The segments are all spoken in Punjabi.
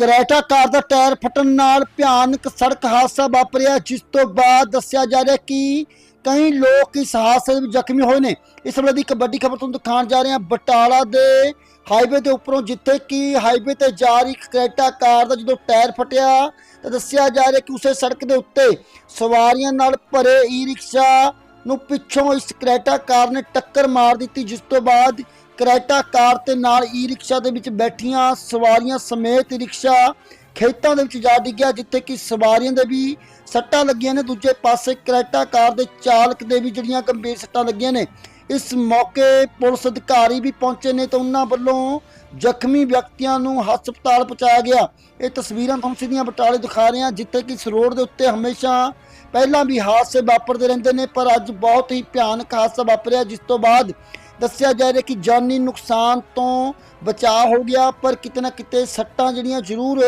ਕਰੈਟਾ ਕਾਰ ਦਾ ਟਾਇਰ ਫਟਣ ਨਾਲ ਭਿਆਨਕ ਸੜਕ ਹਾਦਸਾ ਵਾਪਰਿਆ, ਜਿਸ ਤੋਂ ਬਾਅਦ ਦੱਸਿਆ ਜਾ ਰਿਹਾ ਕਿ ਕਈ ਲੋਕ ਇਸ ਹਾਦਸੇ ਵਿੱਚ ਜ਼ਖਮੀ ਹੋਏ ਨੇ। ਇਸ ਵੇਲੇ ਦੀ ਇੱਕ ਵੱਡੀ ਖਬਰ ਤੁਹਾਨੂੰ ਦਿਖਾਉਣ ਜਾ ਰਹੇ ਹਾਂ। ਬਟਾਲਾ ਦੇ ਹਾਈਵੇ ਦੇ ਉੱਪਰੋਂ ਜਿੱਥੇ ਕਿ ਹਾਈਵੇ ਤੇ ਜਾ ਰਹੀ ਕਰੈਟਾ ਕਾਰ ਦਾ ਜਦੋਂ ਟਾਇਰ ਫਟਿਆ, ਤਾਂ ਦੱਸਿਆ ਜਾ ਰਿਹਾ ਕਿ ਉਸੇ ਸੜਕ ਦੇ ਉੱਤੇ ਸਵਾਰੀਆਂ ਨਾਲ ਭਰੇ ਈ ਰਿਕਸ਼ਾ ਨੂੰ ਪਿੱਛੋਂ ਇਸ ਕਰੈਟਾ ਕਾਰ ਨੇ ਟੱਕਰ ਮਾਰ ਦਿੱਤੀ, ਜਿਸ ਤੋਂ ਬਾਅਦ ਕਰੈਟਾ ਕਾਰ ਤੇ ਨਾਲ ਈ ਰਿਕਸ਼ਾ ਦੇ ਵਿੱਚ ਬੈਠੀਆਂ ਸਵਾਰੀਆਂ ਸਮੇਤ ਰਿਕਸ਼ਾ ਖੇਤਾਂ ਦੇ ਵਿੱਚ ਜਾ ਡਿੱਗਿਆ, ਜਿੱਥੇ ਕਿ ਸਵਾਰੀਆਂ ਦੇ ਵੀ ਸੱਟਾਂ ਲੱਗੀਆਂ ਨੇ। ਦੂਜੇ ਪਾਸੇ ਕਰੈਟਾ ਕਾਰ ਦੇ ਚਾਲਕ ਦੇ ਵੀ ਜਿਹੜੀਆਂ ਗੰਭੀਰ ਸੱਟਾਂ ਲੱਗੀਆਂ ਨੇ। ਇਸ ਮੌਕੇ ਪੁਲਿਸ ਅਧਿਕਾਰੀ ਵੀ ਪਹੁੰਚੇ ਨੇ ਤਾਂ ਉਹਨਾਂ ਵੱਲੋਂ ਜ਼ਖਮੀ ਵਿਅਕਤੀਆਂ ਨੂੰ ਹਸਪਤਾਲ ਪਹੁੰਚਾਇਆ ਗਿਆ। ਇਹ ਤਸਵੀਰਾਂ ਤੁਹਾਨੂੰ ਸਿੱਧੀਆਂ ਬਟਾਲੇ ਦਿਖਾ ਰਹੇ ਹਾਂ, ਜਿੱਥੇ ਕਿ ਇਸ ਦੇ ਉੱਤੇ ਹਮੇਸ਼ਾ ਪਹਿਲਾਂ ਵੀ ਹਾਦਸੇ ਵਾਪਰਦੇ ਰਹਿੰਦੇ ਨੇ, ਪਰ ਅੱਜ ਬਹੁਤ ਹੀ ਭਿਆਨਕ ਹਾਦਸਾ ਵਾਪਰਿਆ, ਜਿਸ ਤੋਂ ਬਾਅਦ ਦੱਸਿਆ ਜਾ ਰਿਹਾ ਕਿ ਜਾਨੀ ਨੁਕਸਾਨ ਤੋਂ ਬਚਾਅ ਹੋ ਗਿਆ, ਪਰ ਕਿਤੇ ਨਾ ਕਿਤੇ ਸੱਟਾਂ ਜਿਹੜੀਆਂ ਜ਼ਰੂਰ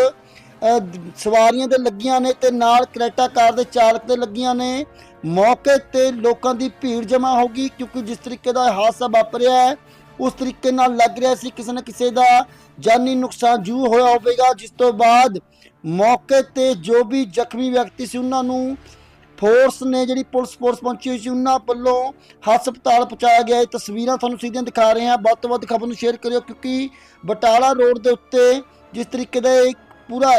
ਸਵਾਰੀਆਂ ਦੇ ਲੱਗੀਆਂ ਨੇ ਤੇ ਨਾਲ ਕਰੈਟਾ ਕਾਰ ਦੇ ਚਾਲਕ ਦੇ ਲੱਗੀਆਂ ਨੇ। ਮੌਕੇ ਤੇ ਲੋਕਾਂ ਦੀ ਭੀੜ ਜਮ੍ਹਾਂ ਹੋ ਗਈ, ਕਿਉਂਕਿ ਜਿਸ ਤਰੀਕੇ ਦਾ ਹਾਦਸਾ ਵਾਪਰਿਆ ਹੈ, ਉਸ ਤਰੀਕੇ ਨਾਲ ਲੱਗ ਰਿਹਾ ਸੀ ਕਿਸੇ ਨਾ ਕਿਸੇ ਦਾ ਜਾਨੀ ਨੁਕਸਾਨ ਜ਼ੂ ਹੋਇਆ ਹੋਵੇਗਾ, ਜਿਸ ਤੋਂ ਬਾਅਦ ਮੌਕੇ ਤੇ ਜੋ ਵੀ ਜ਼ਖਮੀ ਵਿਅਕਤੀ ਸੀ ਉਹਨਾਂ ਨੂੰ ਫੋਰਸ ਨੇ ਜਿਹੜੀ ਪੁਲਿਸ ਫੋਰਸ ਪਹੁੰਚੀ ਹੋਈ ਸੀ ਉਹਨਾਂ ਵੱਲੋਂ ਹਸਪਤਾਲ ਪਹੁੰਚਾਇਆ ਗਿਆ। ਇਹ ਤਸਵੀਰਾਂ ਤੁਹਾਨੂੰ ਸਿੱਧੀਆਂ ਦਿਖਾ ਰਹੇ ਹਾਂ। ਵੱਧ ਤੋਂ ਵੱਧ ਖਬਰ ਨੂੰ ਸ਼ੇਅਰ ਕਰਿਓ ਕਿਉਂਕਿ ਬਟਾਲਾ ਰੋਡ ਦੇ ਉੱਤੇ ਜਿਸ ਤਰੀਕੇ ਦਾ ਇਹ ਪੂਰਾ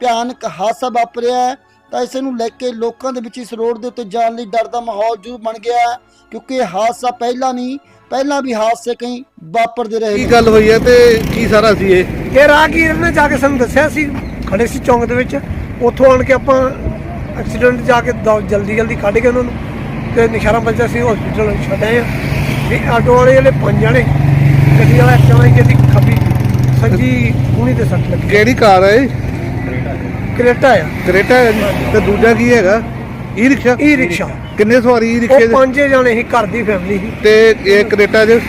ਭਿਆਨਕ ਹਾਦਸਾ ਵਾਪਰਿਆ ਹੈ ਤਾਂ ਇਸ ਨੂੰ ਲੈ ਕੇ ਲੋਕਾਂ ਦੇ ਵਿੱਚ ਇਸ ਰੋਡ ਦੇ ਉੱਤੇ ਜਾਣ ਲਈ ਡਰ ਦਾ ਮਾਹੌਲ ਜ਼ਰੂਰ ਬਣ ਗਿਆ ਹੈ ਕਿਉਂਕਿ ਇਹ ਹਾਦਸਾ ਪਹਿਲਾਂ ਨਹੀਂ ਪਹਿਲਾਂ ਵੀ ਹਾਦਸੇ ਕਈ ਵਾਪਰਦੇ ਰਹੇ ਕੀ ਨੇ। ਗੱਲ ਹੋਈ ਹੈ ਤੇ ਕੀ ਸਾਰਾ ਸੀ ਇਹ? ਇਹ ਰਾਹਗੀਰ ਨੇ ਜਾ ਕੇ ਸਾਨੂੰ ਦੱਸਿਆ ਸੀ ਖੜੇ ਸੀ ਚੌਂਕ ਦੇ ਵਿੱਚ। ਉੱਥੋਂ ਆਣ ਕੇ ਆਪਾਂ ਐਕਸੀਡੈਂਟ ਜਾ ਕੇ ਦੌ- ਜਲਦੀ ਜਲਦੀ ਕੱਢ ਕੇ ਉਹਨਾਂ ਨੂੰ ਤੇ ਨਿਸ਼ਾਰਾ ਬੱਚਾ ਸੀ ਹਸਪੀਟਲ ਛੱਡਿਆ ਆ। ਇਹ ਆਟੋ ਵਾਲੇ ਜਿਹੜੇ ਪੰਜ ਜਣੇ ਗੱਡੀ ਵਾਲਾ ਇੱਕ ਜਣਾ ਜਿਹਦੀ ਖੱਬੀ ਸੱਜੀ ਕੂਣੀ ਤੇ ਸੱਟ ਲੱਗੀ। ਕਿਹੜੀ ਕਾਰ ਹੈ ਇਹ? ਕਰੇਟਾ ਆ। ਕਰੇਟਾ ਹੈ? ਤੇ ਦੂਜਾ ਕੀ ਹੈਗਾ? ਈ ਰਿਕਸ਼ਾ ਈ ਰਿਕਸ਼ਾ ਕਿੰਨੇ ਸਵਾਰੀ ਈ ਰਿਕਸ਼ੇ ਦੇ ਪੰਜੇ ਜਣੇ ਸੀ ਘਰ ਦੀ ਫੈਮਿਲੀ ਸੀ। ਤੇ ਇਹ ਕਰੇਟਾ ਚ?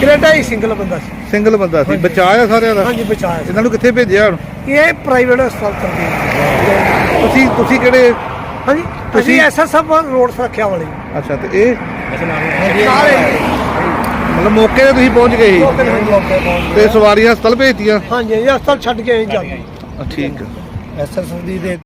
ਕਰੇਟਾ ਹੀ ਸਿੰਗਲ ਬੰਦਾ ਸੀ। ਸਿੰਗਲ ਬੰਦਾ ਸੀ। ਬਚਾਇਆ ਸਾਰਿਆਂ ਦਾ? ਹਾਂਜੀ ਬਚਾਇਆ। ਇਹਨਾਂ ਨੂੰ ਕਿੱਥੇ ਭੇਜਿਆ ਹੁਣ? ਇਹ ਪ੍ਰਾਈਵੇਟ ਹਸਪਤਾਲ ਚੱਲਦੀ ਤੁਸੀਂ ਤੁਸੀਂ ਕਿਹੜੇ ਹਾਂਜੀ ਅਸੀਂ ਤੁਸੀਂ- ਐਸਐਸਐਫ ਰੋਡ ਸੁਰੱਖਿਆ ਵਾਲੇ ਅੱਛਾ ਤੇ ਇਹ ਸਾਰੇ ਮਤਲਬ ਮੌਕੇ ਤੇ ਤੁਸੀਂ ਪਹੁੰਚ ਗਏ ਸੀ? ਤੇ ਸਵਾਰੀਆਂ ਹਸਪਤਾਲ ਭੇਜਤੀਆਂ? ਹਾਂਜੀ ਹਸਪਤਾਲ ਛੱਡ ਕੇ ਆਏ ਜਾ ਕੇ। ਠੀਕ ਐਸਐਸਐਫ ਦੀ ਦੇ